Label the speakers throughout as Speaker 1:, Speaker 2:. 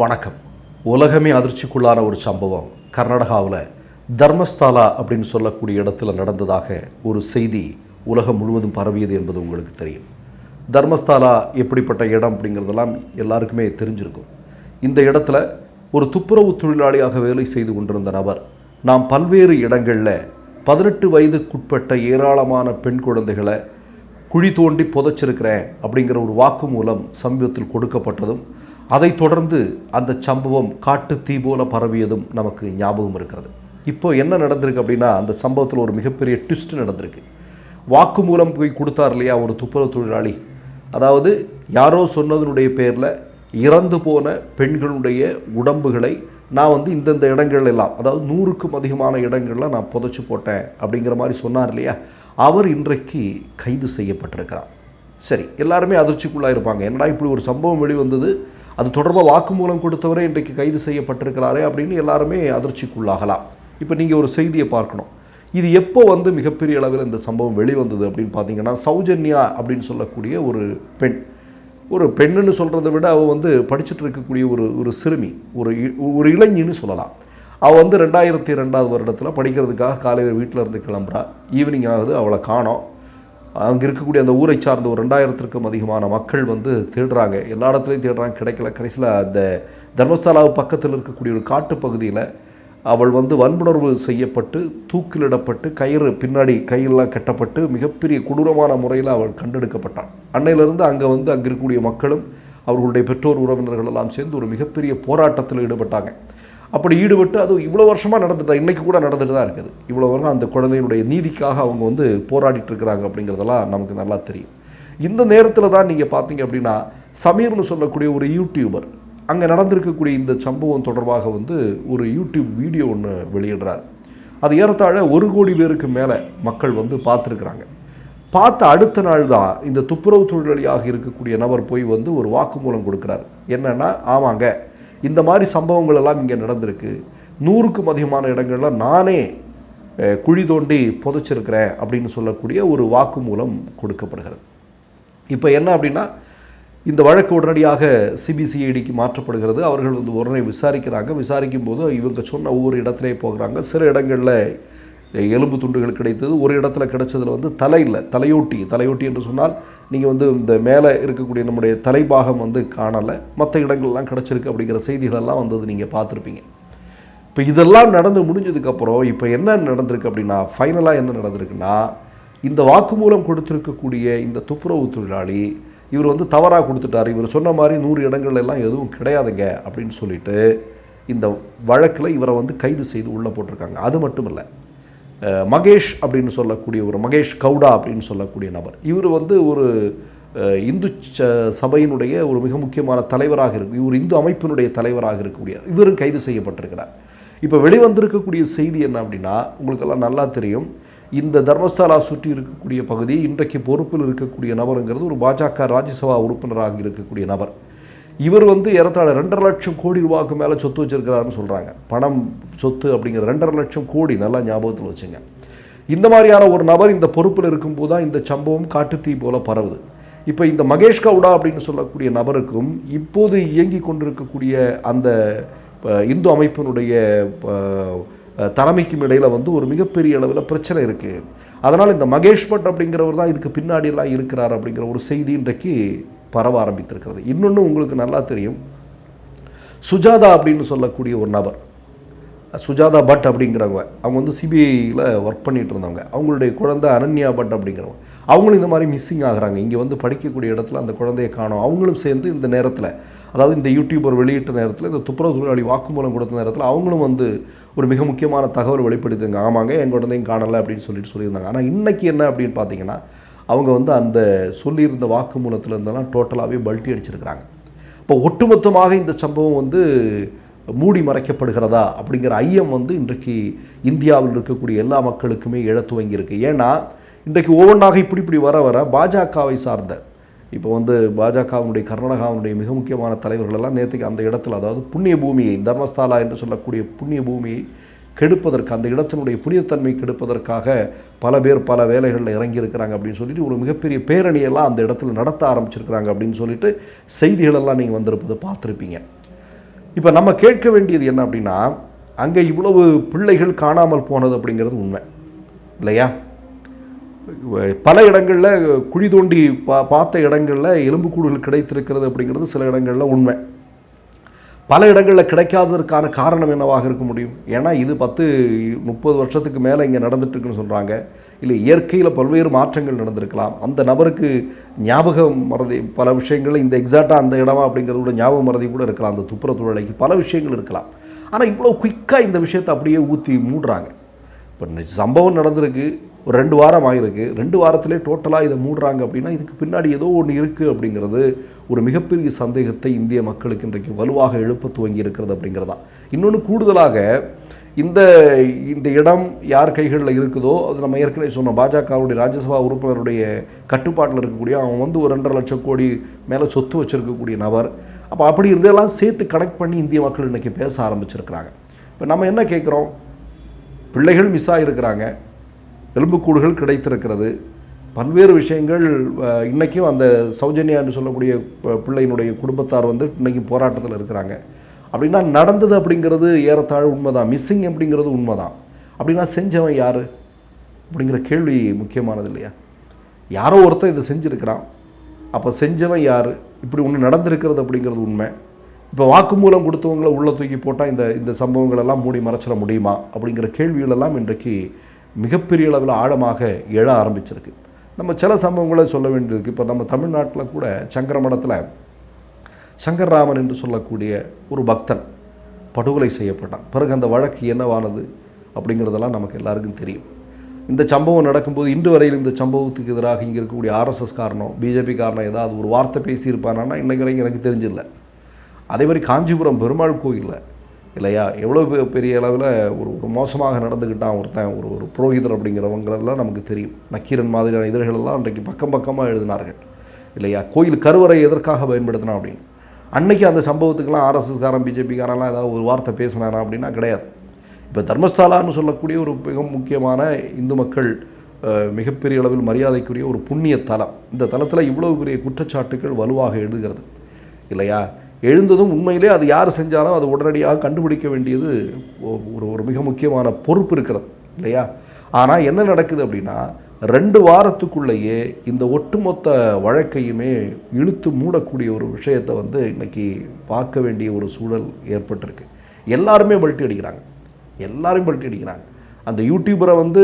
Speaker 1: வணக்கம். உலகமே அதிர்ச்சிக்குள்ளான ஒரு சம்பவம். கர்நாடகாவில் தர்மஸ்தாலா அப்படின்னு சொல்லக்கூடிய இடத்துல நடந்ததாக ஒரு செய்தி உலகம் முழுவதும் பரவியது என்பது உங்களுக்கு தெரியும். தர்மஸ்தாலா எப்படிப்பட்ட இடம் அப்படிங்கிறதெல்லாம் எல்லாருக்குமே தெரிஞ்சிருக்கும். இந்த இடத்துல ஒரு துப்புரவு தொழிலாளியாக வேலை செய்து கொண்டிருந்த நபர் நாம் பல்வேறு இடங்களில் பதினெட்டு வயதுக்குட்பட்ட ஏராளமான பெண் குழந்தைகளை குழி தோண்டி புதைச்சிருக்கிறேன் அப்படிங்கிற ஒரு வாக்குமூலம் சமீபத்தில் கொடுக்கப்பட்டதும் அதைத் தொடர்ந்து அந்த சம்பவம் காட்டு தீ போல பரவியதும் நமக்கு ஞாபகம் இருக்கிறது. இப்போ என்ன நடந்திருக்கு அப்படின்னா அந்த சம்பவத்தில் ஒரு மிகப்பெரிய ட்விஸ்ட் நடந்திருக்கு. வாக்குமூலம் போய் கொடுத்தார் இல்லையா ஒரு துப்புரவு தொழிலாளி அதாவது யாரோ சொன்னதனுடைய பேரில் இறந்து போன பெண்களுடைய உடம்புகளை நான் வந்து இந்தந்த இடங்கள் எல்லாம் அதாவது நூறுக்கும் அதிகமான இடங்களில் நான் புதைச்சி போட்டேன் அப்படிங்கிற மாதிரி சொன்னார் இல்லையா? அவர் இன்றைக்கு கைது செய்யப்பட்டிருக்கிறார். சரி எல்லாருமே அதிர்ச்சிக்குள்ளாக இருப்பாங்க என்னடா இப்படி ஒரு சம்பவம் வெளிவந்தது? அது தொடர்பாக வாக்குமூலம் கொடுத்தவரே இன்றைக்கு கைது செய்யப்பட்டிருக்கிறாரே அப்படின்னு எல்லாருமே அதிர்ச்சிக்குள்ளாகலாம். இப்போ நீங்கள் ஒரு செய்தியை பார்க்கணும். இது எப்போ வந்து மிகப்பெரிய அளவில் இந்த சம்பவம் வெளிவந்தது அப்படின்னு பார்த்தீங்கன்னா சௌஜன்யா அப்படின்னு சொல்லக்கூடிய ஒரு பெண். ஒரு பெண்ணுன்னு சொல்கிறத விட அவள் வந்து படிச்சுட்டு இருக்கக்கூடிய ஒரு ஒரு சிறுமி ஒரு இ- ஒரு இளைஞன்னு சொல்லலாம். அவள் வந்து ரெண்டாயிரத்தி ரெண்டாவது வருடத்தில் படிக்கிறதுக்காக காலையில் வீட்டில் இருந்து கிளம்புறா. ஈவினிங் ஆகுது அவளை காணோம். அங்கே இருக்கக்கூடிய அந்த ஊரை சார்ந்த ஒரு ரெண்டாயிரத்திற்கும் அதிகமான மக்கள் வந்து தேடுறாங்க. எல்லா இடத்துலையும் தேடுறாங்க. கிடைக்கல. கடைசியில் அந்த தர்மஸ்தாலாவு பக்கத்தில் இருக்கக்கூடிய ஒரு காட்டுப் பகுதியில் அவள் வந்து வன்புணர்வு செய்யப்பட்டு தூக்கிலிடப்பட்டு கயிறு பின்னாடி கையெல்லாம் கட்டப்பட்டு மிகப்பெரிய கொடூரமான முறையில் அவள் கண்டெடுக்கப்பட்டாள். அன்னையிலிருந்து அங்கே வந்து அங்கே இருக்கக்கூடிய மக்களும் அவர்களுடைய பெற்றோர் உறவினர்கள் எல்லாம் சேர்ந்து ஒரு மிகப்பெரிய போராட்டத்தில் ஈடுபட்டாங்க. அப்படி ஈடுபட்டு அது இவ்வளோ வருஷமாக நடந்துட்டு இன்றைக்கி கூட நடந்துட்டு தான் இருக்குது. இவ்வளோ வருஷம் அந்த குழந்தையினுடைய நீதிக்காக அவங்க வந்து போராடிட்டு இருக்கிறாங்க அப்படிங்கிறதெல்லாம் நமக்கு நல்லா தெரியும். இந்த நேரத்தில் தான் நீங்கள் பார்த்தீங்க அப்படின்னா சமீர்னு சொல்லக்கூடிய ஒரு யூடியூபர் அங்கே நடந்திருக்கக்கூடிய இந்த சம்பவம் தொடர்பாக வந்து ஒரு யூடியூப் வீடியோ ஒன்று வெளியிடுறார். அது ஏறத்தாழ ஒரு கோடி பேருக்கு மேலே மக்கள் வந்து பார்த்துருக்குறாங்க பார்த்த அடுத்த நாள் தான் இந்த துப்புரவு தொழிலாளியாக இருக்கக்கூடிய நபர் போய் வந்து ஒரு வாக்குமூலம் கொடுக்குறாரு. என்னன்னா ஆமாங்க இந்த மாதிரி சம்பவங்கள் எல்லாம் இங்கே நடந்திருக்கு. நூறுக்கும் அதிகமான இடங்களில் நானே குழி தோண்டி புதைச்சிருக்கிறேன் அப்படின்னு சொல்லக்கூடிய ஒரு வாக்குமூலம் கொடுக்கப்படுகிறது. இப்போ என்ன அப்படின்னா இந்த வழக்கு உடனடியாக சிபிசிஐடிக்கு மாற்றப்படுகிறது. அவர்கள் வந்து உடனே விசாரிக்கிறாங்க. விசாரிக்கும் போது இவங்க சொன்ன ஒவ்வொரு இடத்துலையே போகிறாங்க. சில இடங்களில் எலும்பு துண்டுகள் கிடைத்தது. ஒரு இடத்துல கிடைச்சதில் வந்து தலை இல்லை தலையோட்டி தலையோட்டி என்று சொன்னால் நீங்கள் வந்து இந்த மேலே இருக்கக்கூடிய நம்முடைய தலைபாகம் வந்து காணலை. மற்ற இடங்கள்லாம் கிடச்சிருக்கு அப்படிங்கிற செய்திகளெல்லாம் வந்தது நீங்கள் பார்த்துருப்பீங்க. இப்போ இதெல்லாம் நடந்து முடிஞ்சதுக்கப்புறம் இப்போ என்ன நடந்திருக்கு அப்படின்னா ஃபைனலாக என்ன நடந்திருக்குன்னா இந்த வாக்குமூலம் கொடுத்துருக்கக்கூடிய இந்த துப்புரவு தொழிலாளி இவர் வந்து தவறாக கொடுத்துட்டார். இவர் சொன்ன மாதிரி நூறு இடங்கள் எல்லாம் எதுவும் கிடையாதுங்க அப்படின்னு சொல்லிட்டு இந்த வழக்கில் இவரை வந்து கைது செய்து உள்ளே போட்டிருக்காங்க. அது மட்டும் இல்லை. மகேஷ் அப்படின்னு சொல்லக்கூடிய ஒரு மகேஷ் கவுடா அப்படின்னு சொல்லக்கூடிய நபர். இவர் வந்து ஒரு இந்து ச- சபையினுடைய ஒரு மிக முக்கியமான தலைவராக இருக்கு. இவர் இந்து அமைப்பினுடைய தலைவராக இருக்கக்கூடிய இவரும் கைது செய்யப்பட்டிருக்கிறார். இப்போ வெளிவந்திருக்கக்கூடிய செய்தி என்ன அப்படின்னா உங்களுக்கெல்லாம் நல்லா தெரியும். இந்த தர்மஸ்தாலா சுற்றி இருக்கக்கூடிய பகுதி இன்றைக்கு பொறுப்பில் இருக்கக்கூடிய நபருங்கிறது ஒரு பாஜக ராஜ்யசபா உறுப்பினராக இருக்கக்கூடிய நபர். இவர் வந்து ஏறத்தாழ ரெண்டரை லட்சம் கோடி ரூபாய்க்கு மேலே சொத்து வச்சிருக்கிறாருன்னு சொல்கிறாங்க பணம் சொத்து அப்படிங்கிற ரெண்டரை லட்சம் கோடி நல்லா ஞாபகத்தில் வச்சுங்க. இந்த மாதிரியான ஒரு நபர் இந்த பொறுப்பில் இருக்கும்போது தான் இந்த சம்பவம் காட்டுத்தீ போல பரவுது. இப்போ இந்த மகேஷ் கவுடா அப்படின்னு சொல்லக்கூடிய நபருக்கும் இப்போது இயங்கி கொண்டிருக்கக்கூடிய அந்த இந்து அமைப்பினுடைய தலைமைக்கும் இடையில் வந்து ஒரு மிகப்பெரிய அளவில் பிரச்சனை இருக்குது அதனால் இந்த மகேஷ் பட் அப்படிங்கிறவர் தான் இதுக்கு பின்னாடியெல்லாம் இருக்கிறார் அப்படிங்கிற ஒரு செய்தி இன்றைக்கு பரவ ஆரம்பித்திருக்கிறது. இன்னொன்று உங்களுக்கு நல்லா தெரியும். சுஜாதா அப்படின்னு சொல்லக்கூடிய ஒரு நபர். சுஜாதா பட் அப்படிங்கிறவங்க. அவங்க வந்து சிபிஐயில் ஒர்க் பண்ணிகிட்டு இருந்தவங்க. அவங்களுடைய குழந்தை அனன்யா பட் அப்படிங்கிறவங்க. அவங்களும் இந்த மாதிரி மிஸ்ஸிங் ஆகுறாங்க. இங்கே வந்து படிக்கக்கூடிய இடத்துல அந்த குழந்தையை காணும். அவங்களும் சேர்ந்து இந்த நேரத்தில் அதாவது இந்த யூடியூபர் வெளியிட்ட நேரத்தில் இந்த துப்புரவு தொழிலாளி வாக்குமூலம் கொடுத்த நேரத்தில் அவங்களும் வந்து ஒரு மிக முக்கியமான தகவல் வெளிப்படுத்துங்க ஆமாங்க என் குழந்தையும் காணலை அப்படின்னு சொல்லிட்டு சொல்லியிருந்தாங்க. ஆனால் இன்றைக்கி என்ன அப்படின்னு பார்த்தீங்கன்னா அவங்க வந்து அந்த சொல்லியிருந்த வாக்குமூலத்தில் இருந்தெல்லாம் டோட்டலாகவே பல்ட்டி அடிச்சிருக்கிறாங்க. இப்போ ஒட்டுமொத்தமாக இந்த சம்பவம் வந்து மூடி மறைக்கப்படுகிறதா அப்படிங்கிற ஐயம் வந்து இன்றைக்கு இந்தியாவில் இருக்கக்கூடிய எல்லா மக்களுக்குமே எழத் துவங்கியிருக்கு. ஏன்னா இன்றைக்கு ஒவ்வொன்றாக இப்படி இப்படி வர வர பாஜகவை சார்ந்த இப்போ வந்து பாஜகவினுடைய கர்நாடகாவினுடைய மிக முக்கியமான தலைவர்கள் எல்லாம் நேற்றுக்கு அந்த இடத்துல அதாவது புண்ணிய பூமியை தர்மஸ்தாலா என்று சொல்லக்கூடிய புண்ணிய பூமியை கெடுப்பதற்கு அந்த இடத்தினுடைய புனிதத்தன்மை கெடுப்பதற்காக பல பேர் பல வேலைகளில் இறங்கி இருக்கிறாங்க அப்படின்னு சொல்லிட்டு ஒரு மிகப்பெரிய பேரணியெல்லாம் அந்த இடத்துல நடத்த ஆரம்பிச்சிருக்கிறாங்க அப்படின்னு சொல்லிட்டு செய்திகளெல்லாம் நீங்கள் வந்திருப்பதை பார்த்துருப்பீங்க. இப்போ நம்ம கேட்க வேண்டியது என்ன அப்படின்னா அங்கே இவ்வளவு பிள்ளைகள் காணாமல் போனது அப்படிங்கிறது உண்மை. இல்லையா? பல இடங்களில் குழி தோண்டி பா பார்த்த இடங்களில் எலும்புக்கூடுகள் கிடைத்திருக்கிறது அப்படிங்கிறது சில இடங்களில் உண்மை. பல இடங்களில் கிடைக்காததற்கான காரணம் என்னவாக இருக்க முடியும்? ஏன்னா இது பத்து முப்பது வருஷத்துக்கு மேலே இங்கே நடந்துட்டுருக்குன்னு சொல்கிறாங்க இல்லை இயற்கையில் பல்வேறு மாற்றங்கள் நடந்திருக்கலாம். அந்த நபருக்கு ஞாபகம் மறதி பல விஷயங்கள் இந்த எக்ஸாக்டாக அந்த இடமா அப்படிங்கிறது கூட ஞாபகம் மறதி கூட இருக்கலாம். அந்த துப்புரத்துறைக்கு பல விஷயங்கள் இருக்கலாம். ஆனால் இவ்வளோ குயிக்காக இந்த விஷயத்தை அப்படியே ஊற்றி மூடுறாங்க. இப்போ சம்பவம் நடந்திருக்கு. ஒரு ரெண்டு வாரம் ஆகிருக்கு ரெண்டு வாரத்திலே டோட்டலாக இதை மூடுறாங்க அப்படின்னா இதுக்கு பின்னாடி ஏதோ ஒன்று இருக்குது அப்படிங்கிறது ஒரு மிகப்பெரிய சந்தேகத்தை இந்திய மக்களுக்கு இன்றைக்கு வலுவாக எழுப்ப துவங்கி இருக்கிறது அப்படிங்கிறதா. இன்னொன்று கூடுதலாக இந்த இந்த இடம் யார் கைகளில் இருக்குதோ அது நம்ம ஏற்கனவே சொன்னோம். பாஜகவுடைய ராஜ்யசபா உறுப்பினருடைய கட்டுப்பாட்டில் இருக்கக்கூடிய அவன் வந்து ஒரு ரெண்டரை லட்சம் கோடி மேலே சொத்து வச்சிருக்கக்கூடிய நபர். அப்போ அப்படி இருந்தெல்லாம் சேர்த்து கனெக்ட் பண்ணி இந்திய மக்கள் இன்றைக்கி பேச ஆரம்பிச்சிருக்கிறாங்க. இப்போ நம்ம என்ன கேட்குறோம்? பிள்ளைகள் மிஸ் ஆகிருக்கிறாங்க எலும்புக்கூடுகள் கிடைத்திருக்கிறது. பல்வேறு விஷயங்கள் இன்றைக்கும் அந்த சௌஜன்யா என்று சொல்லக்கூடிய ப- பிள்ளையினுடைய குடும்பத்தார் வந்து இன்றைக்கும் போராட்டத்தில் இருக்கிறாங்க. அப்படின்னா நடந்தது அப்படிங்கிறது ஏறத்தாழ் உண்மைதான். மிஸ்ஸிங் அப்படிங்கிறது உண்மைதான். அப்படின்னா செஞ்சவன் யார்? அப்படிங்கிற கேள்வி முக்கியமானது இல்லையா? யாரோ ஒருத்தன் இதை செஞ்சுருக்கிறான். அப்போ செஞ்சவன் யார்? இப்படி ஒன்று நடந்திருக்கிறது அப்படிங்கிறது உண்மை. இப்போ வாக்குமூலம் கொடுத்தவங்கள உள்ளே தூக்கி போட்டால் இந்த இந்த சம்பவங்களெல்லாம் மூடி மறைச்சிட முடியுமா? அப்படிங்கிற கேள்விகளெல்லாம் இன்றைக்கு மிகப்பெரிய அளவில் ஆழமாக எழ ஆரம்பிச்சிருக்கு. நம்ம சில சம்பவங்களை சொல்ல வேண்டியிருக்கு. இப்போ நம்ம தமிழ்நாட்டில் கூட சங்கர மடத்தில் சங்கர்ராமன் என்று சொல்லக்கூடிய ஒரு பக்தன் படுகொலை செய்யப்பட்டான். பிறகு அந்த வழக்கு என்னவானது அப்படிங்கிறதெல்லாம் நமக்கு எல்லாருக்கும் தெரியும். இந்த சம்பவம் நடக்கும்போது இன்று வரையில் இந்த சம்பவத்துக்கு எதிராக இங்கே இருக்கக்கூடிய ஆர்எஸ்எஸ் காரணம் பிஜேபி காரணம் ஏதாவது ஒரு வார்த்தை பேசியிருப்பானா இன்றைக்கு வரைக்கும் எனக்கு தெரிஞ்சில்லை. அதே மாதிரி காஞ்சிபுரம் பெருமாள் கோயிலில் இல்லையா? எவ்வளோ பெ- பெரிய அளவில் ஒரு ஒரு மோசமாக நடந்துக்கிட்டான் ஒருத்தன் ஒரு ஒரு புரோகிதர் அப்படிங்கிறவங்கிறதெல்லாம் நமக்கு தெரியும். நக்கீரன் மாதிரியான இதழ்களெல்லாம் அன்றைக்கு பக்கம் பக்கமாக எழுதினார்கள். இல்லையா? கோயில் கருவறை எதற்காக பயன்படுத்தினா அப்படின்னு. அன்னைக்கு அந்த சம்பவத்துக்கெல்லாம் ஆர்எஸ்எஸ்காரன் பிஜேபிக்காரெல்லாம் ஏதாவது ஒரு வார்த்தை பேசினானா அப்படின்னா கிடையாது. இப்போ தர்மஸ்தாலான்னு சொல்லக்கூடிய ஒரு மிக முக்கியமான இந்து மக்கள் மிகப்பெரிய அளவில் மரியாதைக்குரிய ஒரு புண்ணிய தலம். இந்த தலத்தில் இவ்வளவு பெரிய குற்றச்சாட்டுகள் வலுவாக எழுதுகிறது இல்லையா? எழுந்ததும் உண்மையிலே அது யார் செஞ்சாலும் அது உடனடியாக கண்டுபிடிக்க வேண்டியது ஒரு ஒரு மிக முக்கியமான பொறுப்பு இருக்கிறது இல்லையா? ஆனால் என்ன நடக்குது அப்படின்னா ரெண்டு வாரத்துக்குள்ளேயே இந்த ஒட்டுமொத்த வழக்கையுமே இழுத்து மூடக்கூடிய ஒரு விஷயத்தை வந்து இன்றைக்கி பார்க்க வேண்டிய ஒரு சூழல் ஏற்பட்டிருக்கு. எல்லாருமே பல்ட்டி அடிக்கிறாங்க. எல்லாரும் பல்ட்டி அடிக்கிறாங்க. அந்த யூடியூபரை வந்து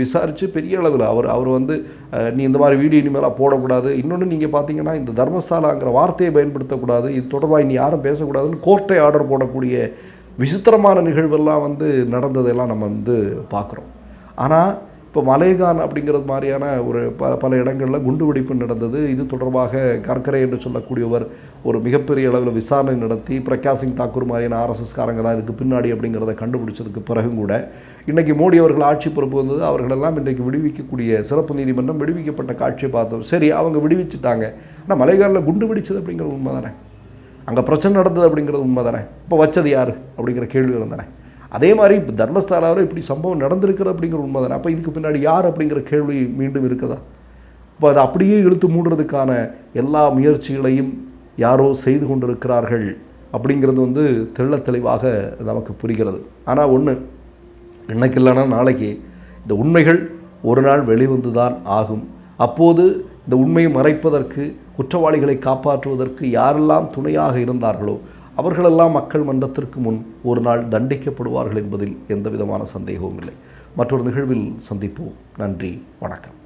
Speaker 1: விசாரித்து பெரிய அளவில் அவர் அவர் வந்து நீ இந்த மாதிரி வீடியோ இனிமேலாம் போடக்கூடாது. இன்னொன்று நீங்கள் பார்த்தீங்கன்னா இந்த தர்மஸ்தாலாங்கிற வார்த்தையை பயன்படுத்தக்கூடாது. இது தொடர்பாக இனி யாரும் பேசக்கூடாதுன்னு கோர்ட்டை ஆர்டர் போடக்கூடிய விசித்திரமான நிகழ்வெல்லாம் வந்து நடந்ததெல்லாம் நம்ம வந்து பார்க்குறோம். ஆனால் இப்போ மலேகான் அப்படிங்கிறது மாதிரியான ஒரு ப பல இடங்களில் குண்டுவெடிப்பு நடந்தது. இது தொடர்பாக கர்கரே என்று சொல்லக்கூடியவர் ஒரு மிகப்பெரிய அளவில் விசாரணை நடத்தி பிரகாஷ் சிங் தாக்கூர் மாதிரியான ஆர்எஸ்எஸ்காரங்க தான் இதுக்கு பின்னாடி அப்படிங்கிறத கண்டுபிடிச்சதுக்கு பிறகும் கூட இன்றைக்கி மோடி அவர்கள் ஆட்சி பொறுப்பு வந்தது. அவர்களெல்லாம் இன்றைக்கு விடுவிக்கக்கூடிய சிறப்பு நீதிமன்றம் விடுவிக்கப்பட்ட காட்சியை பார்த்தோம். சரி அவங்க விடுவிச்சிட்டாங்க. ஆனால் மலைகாலில் குண்டு வெடிச்சது அப்படிங்கிறது உண்மை தானே அங்கே பிரச்சனை நடந்தது அப்படிங்கிறது உண்மை தானே இப்போ வச்சது யார்? அப்படிங்கிற கேள்விகள் தானே அதே மாதிரி இப்போ தர்மஸ்தானாவில் இப்படி சம்பவம் நடந்திருக்கிறது அப்படிங்கிற உண்மை தானே அப்போ இதுக்கு பின்னாடி யார் அப்படிங்கிற கேள்வி மீண்டும் இருக்குதா? இப்போ அதை அப்படியே இழுத்து மூடுறதுக்கான எல்லா முயற்சிகளையும் யாரோ செய்து கொண்டிருக்கிறார்கள் அப்படிங்கிறது வந்து தெள்ள தெளிவாக நமக்கு புரிகிறது. ஆனால் ஒன்று இன்னைக்கு இல்லைன்னா நாளைக்கு இந்த உண்மைகள் ஒரு நாள் வெளிவந்து தான் ஆகும். அப்போது இந்த உண்மையை மறைப்பதற்கு குற்றவாளிகளை காப்பாற்றுவதற்கு யாரெல்லாம் துணையாக இருந்தார்களோ அவர்களெல்லாம் மக்கள் மன்றத்திற்கு முன் ஒரு நாள் தண்டிக்கப்படுவார்கள் என்பதில் எந்த விதமான சந்தேகமும் இல்லை. மற்றொரு நிகழ்வில் சந்திப்போம். நன்றி வணக்கம்.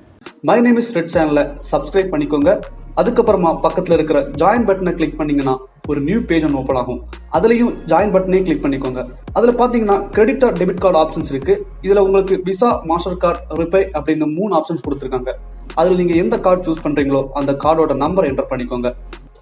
Speaker 2: மை நேம் இஸ் ரெட் சேனலை சப்ஸ்கிரைப் பண்ணிக்கோங்க. அதுக்கப்புறமா பக்கத்தில் இருக்கிற ஜாயின் பட்டனை கிளிக் பண்ணீங்கன்னா ஒரு நியூ பேஜ் ஒன்று ஓப்பன் ஆகும். அதுலேயும் ஜாயின் பட்டனே கிளிக் பண்ணிக்கோங்க. அதில் பார்த்தீங்கன்னா credit or debit card options இருக்கு. இதில் உங்களுக்கு விசா மாஸ்டர் கார்டு ரிப்பே அப்படின்னு மூணு ஆப்ஷன்ஸ் கொடுத்துருக்காங்க. அதில் நீங்கள் எந்த கார்டு சூஸ் பண்ணுறீங்களோ அந்த கார்டோட நம்பர் என்டர் பண்ணிக்கோங்க.